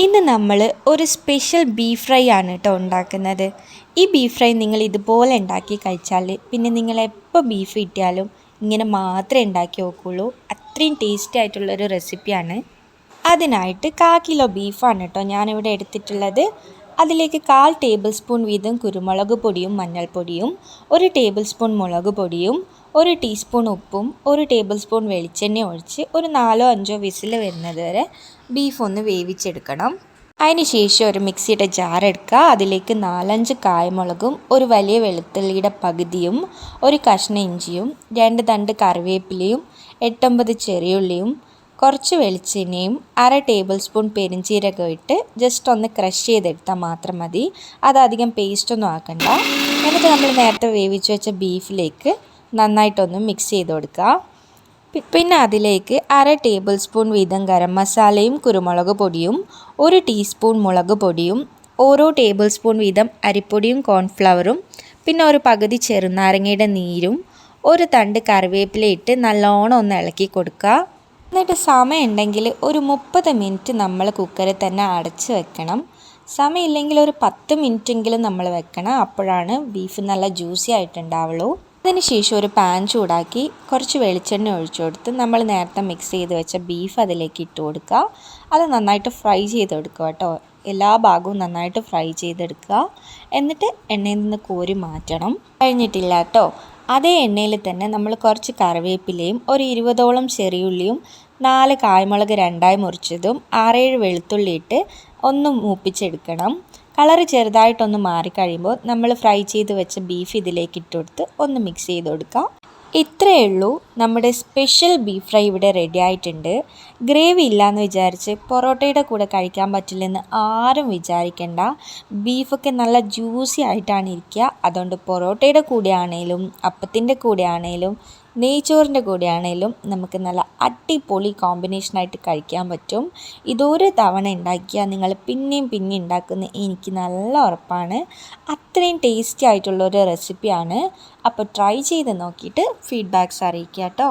ഇന്ന് നമ്മൾ ഒരു സ്പെഷ്യൽ ബീഫ് ഫ്രൈ ആണ് കേട്ടോ ഉണ്ടാക്കുന്നത്. ഈ ബീഫ് ഫ്രൈ നിങ്ങൾ ഇതുപോലെ ഉണ്ടാക്കി കഴിച്ചാൽ പിന്നെ നിങ്ങൾ എപ്പോൾ ബീഫ് കിട്ടിയാലും ഇങ്ങനെ മാത്രമേ ഉണ്ടാക്കി നോക്കുകയുള്ളൂ അത്രയും ടേസ്റ്റി ആയിട്ടുള്ളൊരു റെസിപ്പിയാണ് അതിനായിട്ട് കാ കിലോ ബീഫാണ് കേട്ടോ ഞാനിവിടെ എടുത്തിട്ടുള്ളത്. അതിലേക്ക് കാൽ ടേബിൾ സ്പൂൺ വീതം കുരുമുളക് പൊടിയും മഞ്ഞൾപ്പൊടിയും ഒരു ടേബിൾ സ്പൂൺ മുളക് പൊടിയും ഒരു ടീസ്പൂൺ ഉപ്പും ഒരു ടേബിൾ സ്പൂൺ വെളിച്ചെണ്ണ ഒഴിച്ച് ഒരു നാലോ അഞ്ചോ വിസിൽ വരുന്നത് വരെ ബീഫ് ഒന്ന് വേവിച്ചെടുക്കണം. അതിന് ശേഷം ഒരു മിക്സിയുടെ ജാർ എടുക്കുക. അതിലേക്ക് നാലഞ്ച് കായ്മുളകും ഒരു വലിയ വെളുത്തുള്ളിയുടെ പകുതിയും ഒരു കഷ്ണ ഇഞ്ചിയും രണ്ട് തണ്ട് കറിവേപ്പിലയും എട്ടൊമ്പത് ചെറിയുള്ളിയും കുറച്ച് വെളിച്ചെണ്ണയും അര ടേബിൾ സ്പൂൺ പെരിഞ്ചീരകം ഇട്ട് ജസ്റ്റ് ഒന്ന് ക്രഷ് ചെയ്തെടുത്താൽ മാത്രം മതി. അതധികം പേസ്റ്റൊന്നും ആക്കണ്ട. എന്നിട്ട് നമ്മൾ നേരത്തെ വേവിച്ച് വെച്ച ബീഫിലേക്ക് നന്നായിട്ടൊന്ന് മിക്സ് ചെയ്ത് കൊടുക്കുക പിന്നെ അതിലേക്ക് അര ടേബിൾ സ്പൂൺ വീതം ഗരം മസാലയും കുരുമുളക് പൊടിയും ഒരു ടീസ്പൂൺ മുളക് പൊടിയും ഓരോ ടേബിൾ സ്പൂൺ വീതം അരിപ്പൊടിയും കോൺഫ്ലവറും പിന്നെ ഒരു പകുതി ചെറുനാരങ്ങയുടെ നീരും ഒരു തണ്ട് കറിവേപ്പില ഇട്ട് നല്ലോണം ഒന്ന് ഇളക്കി കൊടുക്കുക എന്നിട്ട് സമയമുണ്ടെങ്കിൽ ഒരു മുപ്പത് മിനിറ്റ് നമ്മൾ കുക്കറിൽ തന്നെ അടച്ച് വെക്കണം. സമയമില്ലെങ്കിൽ ഒരു പത്ത് മിനിറ്റെങ്കിലും നമ്മൾ വെക്കണം. അപ്പോഴാണ് ബീഫ് നല്ല ജ്യൂസി ആയിട്ടുണ്ടാവുള്ളൂ. അതിന് ശേഷം ഒരു പാൻ ചൂടാക്കി കുറച്ച് വെളിച്ചെണ്ണ ഒഴിച്ചു കൊടുത്ത് നമ്മൾ നേരത്തെ മിക്സ് ചെയ്ത് വെച്ച ബീഫ് അതിലേക്ക് ഇട്ട് കൊടുക്കുക. അത് നന്നായിട്ട് ഫ്രൈ ചെയ്തെടുക്കുക കേട്ടോ. എല്ലാ ഭാഗവും നന്നായിട്ട് ഫ്രൈ ചെയ്തെടുക്കുക. എന്നിട്ട് എണ്ണയിൽ നിന്ന് കോരി മാറ്റണം. കഴിഞ്ഞിട്ടില്ല കേട്ടോ. അതേ എണ്ണയിൽ തന്നെ നമ്മൾ കുറച്ച് കറിവേപ്പിലയും ഒരു ഇരുപതോളം ചെറിയുള്ളിയും നാല് കായ്മുളക് രണ്ടായി മുറിച്ചതും ആറേഴ് വെളുത്തുള്ളി ഇട്ട് ഒന്ന് മൂപ്പിച്ചെടുക്കണം. കളറ് ചെറുതായിട്ടൊന്ന് മാറിക്കഴിയുമ്പോൾ നമ്മൾ ഫ്രൈ ചെയ്ത് വെച്ച ബീഫ് ഇതിലേക്ക് ഇട്ട് കൊടുത്ത് ഒന്ന് മിക്സ് ചെയ്ത് കൊടുക്കാം. ഇത്രയേ ഉള്ളൂ. നമ്മുടെ സ്പെഷ്യൽ ബീഫ് ഫ്രൈ ഇവിടെ റെഡി ആയിട്ടുണ്ട്. ഗ്രേവി ഇല്ലയെന്ന് വിചാരിച്ച് പൊറോട്ടയുടെ കൂടെ കഴിക്കാൻ പറ്റില്ലെന്ന് ആരും വിചാരിക്കേണ്ട. ബീഫൊക്കെ നല്ല ജ്യൂസി ആയിട്ടാണ് ഇരിക്കുക. അതുകൊണ്ട് പൊറോട്ടയുടെ കൂടെ ആണെങ്കിലും അപ്പത്തിന്റെ കൂടെ ആണെങ്കിലും നെയ്ച്ചോറിന്റെ കൂടെ ആണെങ്കിലും നമുക്ക് നല്ല അടിപൊളി കോമ്പിനേഷനായിട്ട് കഴിക്കാൻ പറ്റും. ഇതൊരു തവണ ഉണ്ടാക്കിയാൽ നിങ്ങൾ പിന്നെയും പിന്നെ ഉണ്ടാക്കുന്ന എനിക്ക് നല്ല ഉറപ്പാണ്. അത്രയും ടേസ്റ്റി ആയിട്ടുള്ളൊരു റെസിപ്പിയാണ് അപ്പോൾ ട്രൈ ചെയ്ത് നോക്കിയിട്ട് ഫീഡ്ബാക്ക്സ് അറിയിക്കുക. കേട്ടോ